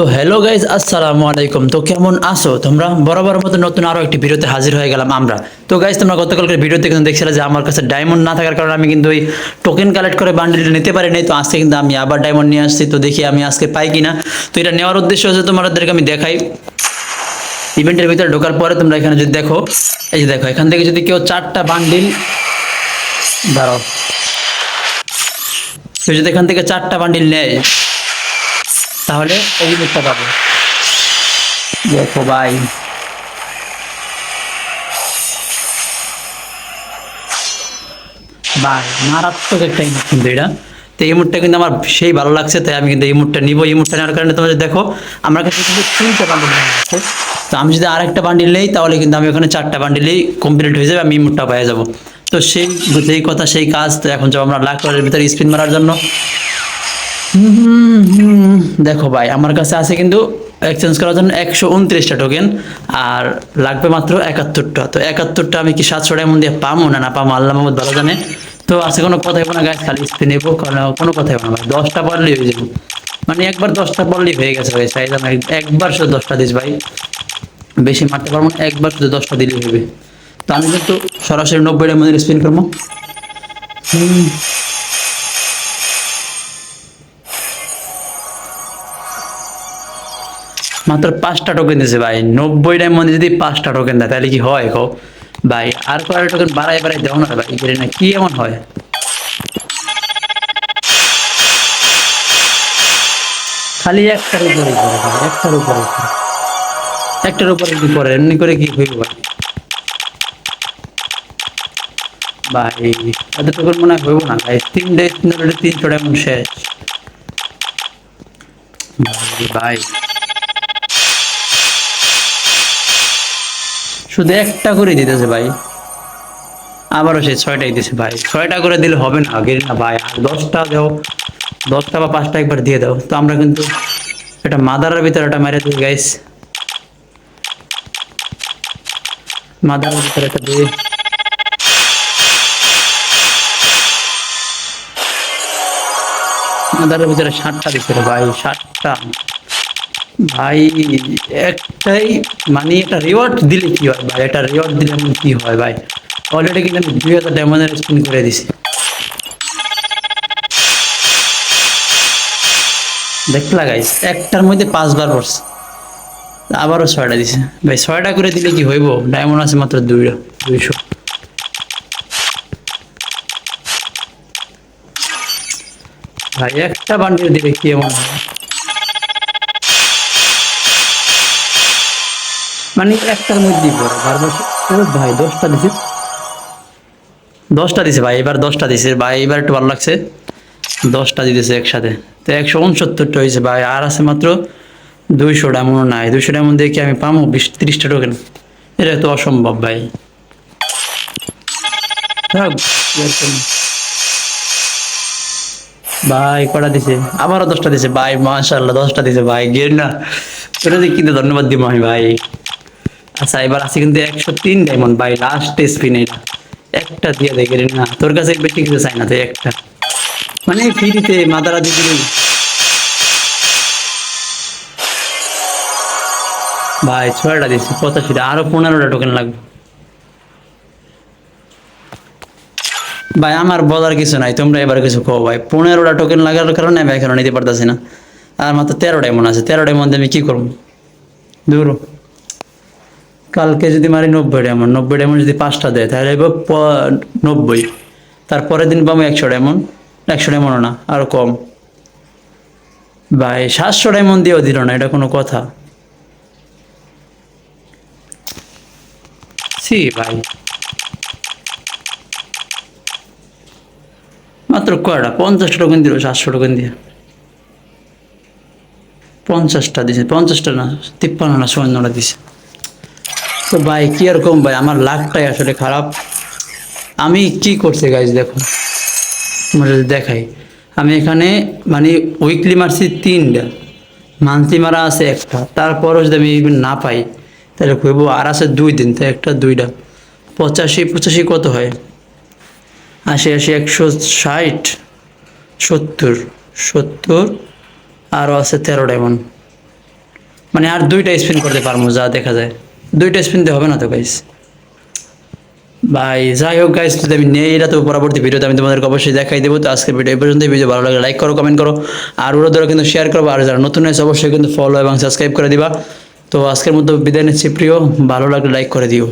তো hello guys আসসালামু আলাইকুম। তো কেমন আছো? তোমরা বরাবর মতো নতুন আরও একটি ভিডিওতে হাজির হয়ে গেলাম আমরা। তো গাইজ তোমরা গতকালকের ভিডিওতে কিন্তু দেখছিলে যে আমার কাছে ডায়মন্ড না থাকার কারণে আমি কিন্তু ওই টোকেন কালেক্ট করে বান্ডেলটা নিতে পারি নাই। তো আজকে কিন্তু আমি আবার ডায়মন্ড নিয়ে আসছি। তো দেখি আমি আজকে পাই কিনা। তো এটা নেওয়ার উদ্দেশ্য হচ্ছে তোমাদেরকে আমি দেখাই। ইভেন্টের ভিতরে ঢোকার পরে তোমরা এখানে যদি দেখো, এই যে দেখো, এখান থেকে যদি কেউ চারটা বান্ডিল দাঁড়াও। কেউ যদি এখান থেকে চারটা বান্ডিল নেয়। তাহলে জিনিসটা পাবে। দেখো ভাই। ভাই, মারাত্মক একটা ইমোট কিন্তু এটা। তো এই মুডটা কিন্তু আমার সেই ভালো লাগছে, তাই আমি কিন্তু এই মুডটা নিবো। এই মুডটা নেওয়ার কারণে তোমরা দেখো, আমার কাছে কিন্তু তিনটা বান্ডিল আছে তো আমি যদি আর একটা বান্ডিল নেই, তাহলে কিন্তু আমি ওখানে চারটা বান্ডিলেই কমপ্লিট হয়ে যাবে, আমি এই মুডটা পেয়ে যাব। তো সেই সেই কথা, সেই কাজ, তো এখন যাব আমরা লাখ ভিতরে স্পিন মারার জন্য। দেখো ভাই, আমার কাছে আছে কিন্তু এক্সচেঞ্জ করার জন্য একশো উনত্রিশটা টোকেন আর লাগবে মাত্র একাত্তরটা। তো একাত্তরটা আমি কি সাতশো ডায়মন্ড দিয়ে পাবো না না পাবো আল্লাহ মোহাম্মদ ভালো জানে। তো আছে কোনো কথা হবে না গাছ খালি স্পিন নেব কোনো কথা হবে না ভাই, দশটা পারলেই হয়ে যাব। মানে একবার দশটা পারলেই হয়ে গেছে ভাই সাইজ আমি একবার শুধু দশটা দিস ভাই। বেশি মারতে পারব না, একবার শুধু দশটা দিলেই হবে। তো আমি কিন্তু সরাসরি নব্বই ডায়মন্ডের স্পিন করব। হুম। মাত্র পাঁচটা টোকেন দিয়েছে ভাই। নব্বই ডায়মন্ডে যদি পাঁচটা টোকেন দেয়, তাহলে কি হয় কো ভাই, আর কয়েক টোকেন বাড়াই বাড়াই দেও না ভাই? না, কি এমন হয়? খালি একটার উপরে একটার উপরে একটার উপরে কি পড়ে এমনি করে কি হইব ভাই? এত টোকেন মনে হয় হইব না ভাই। তিন ডে তিন তিনশো ডায়মন্ড শেষ। ভাই। শুধু একটা করে দিতেছে ভাই। আবারও সে ছয়টাই দিতেছে ভাই। ছয়টা করে দিলে হবে না গেলি না ভাই। আর দশটা দাও, দশটা বা পাঁচটা একবার দিয়ে দাও। তো আমরা কিন্তু এটা মাদারের ভিতরে এটা মেরে দিই গাইস মাদারের ভিতরে একটা দিয়ে মাদারের ভিতরে ষাটটা দিচ্ছে ভাই ষাটটা ভাই, একটাই মানে এটা রিওয়ার্ড দিলে কি হয় ভাই? এটা রিওয়ার্ড দিলে কি হয় ভাই? অলরেডি কিন্তু আমি দুই হাজার ডায়মন্ডের স্পিন করে দিছি। দেখলা গাইস একটার মধ্যে পাঁচবার পড়ছে। আবারও ছয়টা দিছে। ভাই, ছয়টা করে দিলে কি হইব? ডায়মন্ড আছে মাত্র দুইটা দুইশো। ভাই, একটা বান্ডিল দিলে কি এমন হয়? মানে একটার মধ্যেই পড়ে। বারবার ভাই দশটা দিছে। দশটা দিছে ভাই এবার দশটা দিছে। ভাই এবার একটু ভালো লাগছে। দশটা দিতেছে একসাথে। তো একশো উনসত্তরটা হয়েছে ভাই আর আছে মাত্র দুইশো ডায়মন্ড নাই। দুইশো ডায়মন্ড দিয়ে কি আমি পাবো বিশ তিরিশটা টোকেন এটা তো অসম্ভব ভাই। ভাই কটা দিছে? আবারও দশটা দিছে। ভাই মাশাল্লাহ দশটা দিছে ভাই গের না। এটা কিন্তু ধন্যবাদ দিব আমি ভাই। আচ্ছা এবার আছে কিন্তু একশো তিন ডায়মন্ড ভাই লাস্ট স্পিন এটা। একটা দিয়ে দেখে না, তোর কাছে বেশি কিছু চাই না তো একটা। মানে ফ্রিতে মাদারা দিয়ে দিলি ভাই, ছয়টা দিচ্ছি পঁচাশিটা, আরও পনেরোটা টোকেন লাগবে। ভাই, আমার বলার কিছু নাই, তোমরা এবার কিছু কো ভাই। পনেরোটা টোকেন লাগার কারণে আমি এখনও নিতে পারতেছি না। আর মাত্র তেরোটাই মনে আছে তেরোটার মধ্যে আমি কি করব? দূর। কালকে যদি মারি নব্বই ডায়মন্ড নব্বই ডায়মন্ড যদি পাঁচটা দেয়, তাহলে এবার নব্বই। তারপরের দিন পাবো একশো ডায়মন্ড। একশো ডায়মন্ড না, আরও কম। ভাই, সাতশো ডায়মন্ড দিয়েও দিল না, এটা কোনো কথা। সি ভাই। মাত্র কয়টা? পঞ্চাশটা টোকেন দিল, সাতশো টোকেন দিয়ে। পঞ্চাশটা দিছে, পঞ্চাশটা না, তিপ্পান্ন না, চুয়ান্নটা দিছে। তো ভাই, কি আর কম ভাই? আমার লাখটাই আসলে খারাপ। আমি কি করছি গাইজ দেখো তোমার দেখাই। আমি এখানে মানে উইকলি মারছি তিনটা। মান্থলি মারা আছে একটা। তারপরও যদি আমি না পাই, তাহলে কইব আর আছে দুই দিন তো একটা, দুইটা। পঁচাশি পঁচাশি কত হয়? আশি আশি, একশো ষাট, সত্তর সত্তর, আরও আছে তেরো ডায়মন্ড মানে আর দুইটা স্পিন করতে পারব, যা দেখা যায়। দুইটা স্পিন দিয়ে হবে না তো গাইস ভাই, যাই হোক গাইস যদি আমি নেই, এটা তো পরবর্তী ভিডিওতে আমি তোমাদেরকে অবশ্যই দেখাই দেবো। তো আজকের ভিডিও এই পর্যন্ত ভিডিও ভালো লাগে লাইক করো কমেন্ট করো। আর ওরা ধরো কিন্তু শেয়ার করব আর যারা নতুন আছে, অবশ্যই কিন্তু ফলো এবং সাবস্ক্রাইব করে দিবা। তো আজকের মতো বিদায় নিচ্ছি, প্রিয়। ভালো লাগলে লাইক করে দিও।